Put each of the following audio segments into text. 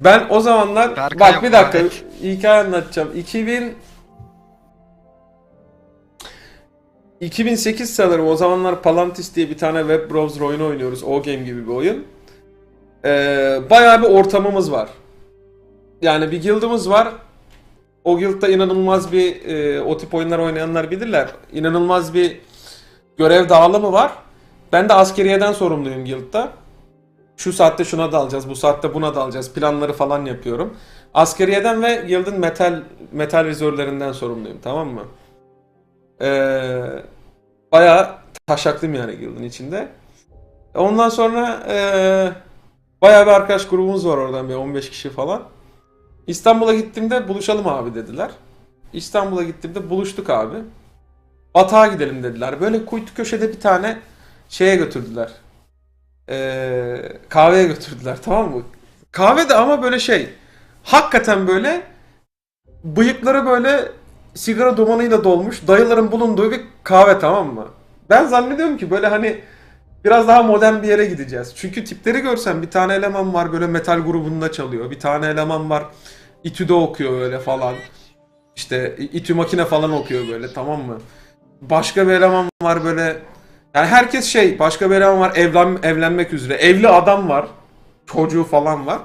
Ben o zamanlar Berkay bak bir dakika Ahmet. hikaye anlatacağım. 2000 2008 sanırım o zamanlar Palantir diye bir tane web browser oyunu oynuyoruz. O game gibi bir oyun. Ee, bayağı bir ortamımız var. Yani bir guild'ımız var. O guild'da inanılmaz bir e, o tip oyunlar oynayanlar bilirler. İnanılmaz bir görev dağılımı var. Ben de askeriyeden sorumluyum guild'da. Şu saatte şuna dalacağız, bu saatte buna dalacağız. Planları falan yapıyorum. Askeriyeden ve guild'in metal metal vizörlerinden sorumluyum, tamam mı? Ee, bayağı taşaklıyım yani guild'in içinde. Ondan sonra ee, bayağı bir arkadaş grubumuz var oradan bir 15 kişi falan. İstanbul'a gittiğimde buluşalım abi dediler. İstanbul'a gittiğimde buluştuk abi. Batağa gidelim dediler. Böyle kuytu köşede bir tane şeye götürdüler. Ee, kahveye götürdüler tamam mı? Kahve de ama böyle şey. Hakikaten böyle bıyıkları böyle sigara dumanıyla dolmuş dayıların bulunduğu bir kahve tamam mı? Ben zannediyorum ki böyle hani biraz daha modern bir yere gideceğiz. Çünkü tipleri görsen bir tane eleman var böyle metal grubunda çalıyor. Bir tane eleman var İTÜ'de okuyor böyle falan. İşte İTÜ makine falan okuyor böyle tamam mı? Başka bir eleman var böyle yani herkes şey başka bir eleman var evlen, evlenmek üzere. Evli adam var. Çocuğu falan var.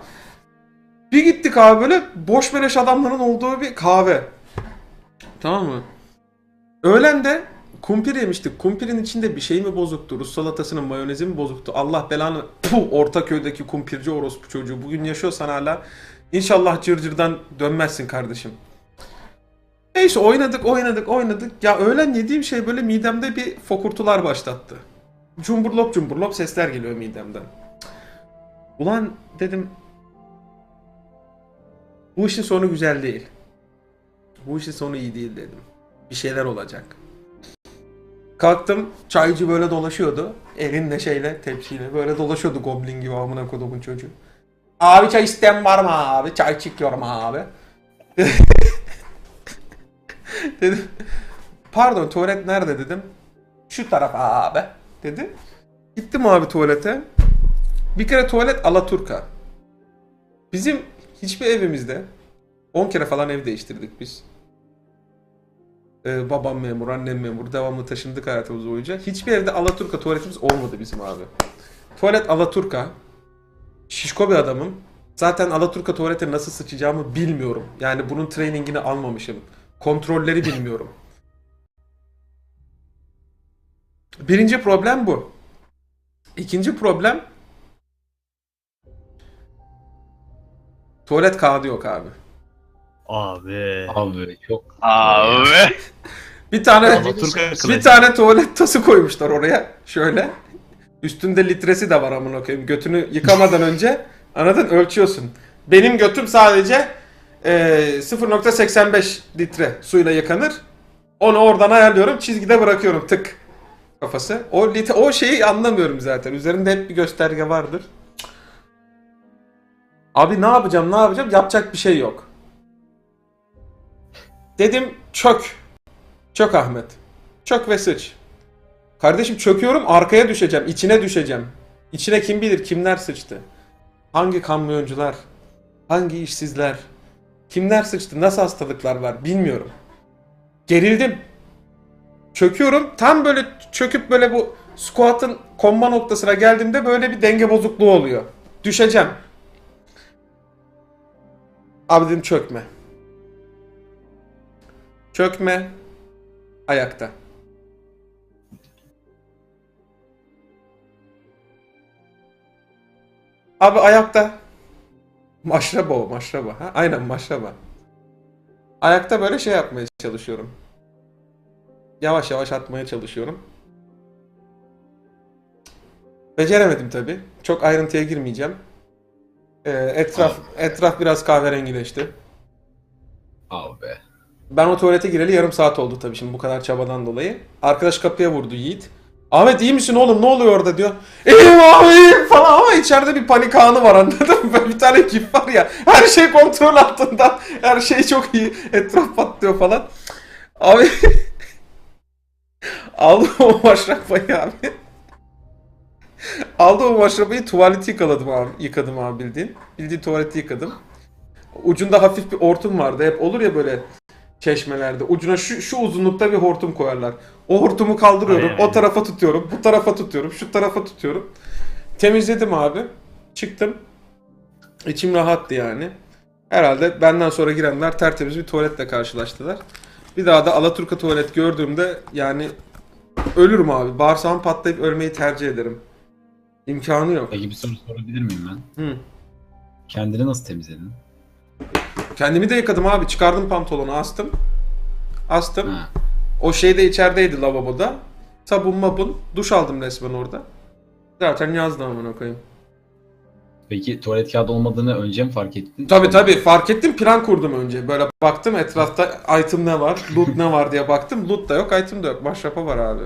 Bir gittik abi böyle boş beleş adamların olduğu bir kahve. Tamam mı? Öğlen de kumpir yemiştik. Kumpirin içinde bir şey mi bozuktu? Rus salatasının mayonezi mi bozuktu? Allah belanı... Puh, Ortaköy'deki kumpirci orospu çocuğu. Bugün yaşıyorsan hala İnşallah cırcırdan dönmezsin kardeşim. Neyse oynadık oynadık oynadık. Ya öğlen yediğim şey böyle midemde bir fokurtular başlattı. Cumburlop cumburlop sesler geliyor midemden. Ulan dedim bu işin sonu güzel değil. Bu işin sonu iyi değil dedim. Bir şeyler olacak. Kalktım çaycı böyle dolaşıyordu. Elinde şeyle tepsiyle böyle dolaşıyordu goblin gibi amına kodumun çocuğu. Abi çay isteyen var mı abi? Çay çıkıyorum abi. dedim. Pardon tuvalet nerede dedim. Şu taraf abi dedi. Gittim abi tuvalete. Bir kere tuvalet Alaturka. Bizim hiçbir evimizde 10 kere falan ev değiştirdik biz. Ee, babam memur, annem memur. Devamlı taşındık hayatımız boyunca. Hiçbir evde Alaturka tuvaletimiz olmadı bizim abi. Tuvalet Alaturka. Şişko bir adamım. Zaten Alaturka tuvalete nasıl sıçacağımı bilmiyorum. Yani bunun trainingini almamışım. Kontrolleri bilmiyorum. Birinci problem bu. İkinci problem tuvalet kağıdı yok abi. Abi. Abi çok Abi. Bir tane bir tane tuvalet tası koymuşlar oraya. Şöyle. Üstünde litresi de var amına koyayım. Götünü yıkamadan önce anladın ölçüyorsun. Benim götüm sadece 0.85 litre suyla yıkanır. Onu oradan ayarlıyorum. Çizgide bırakıyorum tık kafası. O litre, o şeyi anlamıyorum zaten. Üzerinde hep bir gösterge vardır. Abi ne yapacağım ne yapacağım yapacak bir şey yok. Dedim çök. Çök Ahmet. Çök ve sıç. Kardeşim çöküyorum arkaya düşeceğim. içine düşeceğim. İçine kim bilir kimler sıçtı. Hangi kamyoncular? Hangi işsizler? Kimler sıçtı? Nasıl hastalıklar var? Bilmiyorum. Gerildim. Çöküyorum. Tam böyle çöküp böyle bu squat'ın konma noktasına geldiğimde böyle bir denge bozukluğu oluyor. Düşeceğim. Abi dedim çökme. Çökme. Ayakta. Abi ayakta. Maşraba o maşraba. Ha? Aynen maşraba. Ayakta böyle şey yapmaya çalışıyorum. Yavaş yavaş atmaya çalışıyorum. Beceremedim tabi. Çok ayrıntıya girmeyeceğim. Ee, etraf etraf biraz kahverengileşti. abi. Ben o tuvalete gireli yarım saat oldu tabii şimdi bu kadar çabadan dolayı. Arkadaş kapıya vurdu Yiğit. Ahmet iyi misin oğlum ne oluyor orada diyor. İyiyim abi iyiyim falan ama içeride bir panik anı var anladın mı? Böyle bir tane gif var ya her şey kontrol altında. Her şey çok iyi. Etraf patlıyor falan. Abi aldım o maşrafayı abi. Aldım o maşrapayı tuvaleti yıkaladım abi. Yıkadım abi bildiğin. Bildiğin tuvaleti yıkadım. Ucunda hafif bir hortum vardı. Hep olur ya böyle çeşmelerde. Ucuna şu, şu uzunlukta bir hortum koyarlar. O hortumu kaldırıyorum. Aynen. O tarafa tutuyorum. Bu tarafa tutuyorum. Şu tarafa tutuyorum. Temizledim abi. Çıktım. İçim rahattı yani. Herhalde benden sonra girenler tertemiz bir tuvaletle karşılaştılar. Bir daha da Alaturka tuvalet gördüğümde yani ölürüm abi. Bağırsağım patlayıp ölmeyi tercih ederim. İmkanı yok. Peki bir soru sorabilir miyim ben? Hı. Kendini nasıl temizledin? Kendimi de yıkadım abi. Çıkardım pantolonu astım. Astım. Ha. O şey de içerideydi lavaboda. Sabun mabun. Duş aldım resmen orada. Zaten yazdım amına koyayım. Peki tuvalet kağıdı olmadığını önce mi fark ettin? Tabi tabi fark ettim plan kurdum önce. Böyle baktım etrafta item ne var, loot ne var diye baktım. Loot da yok, item de yok. Maşrapa var abi.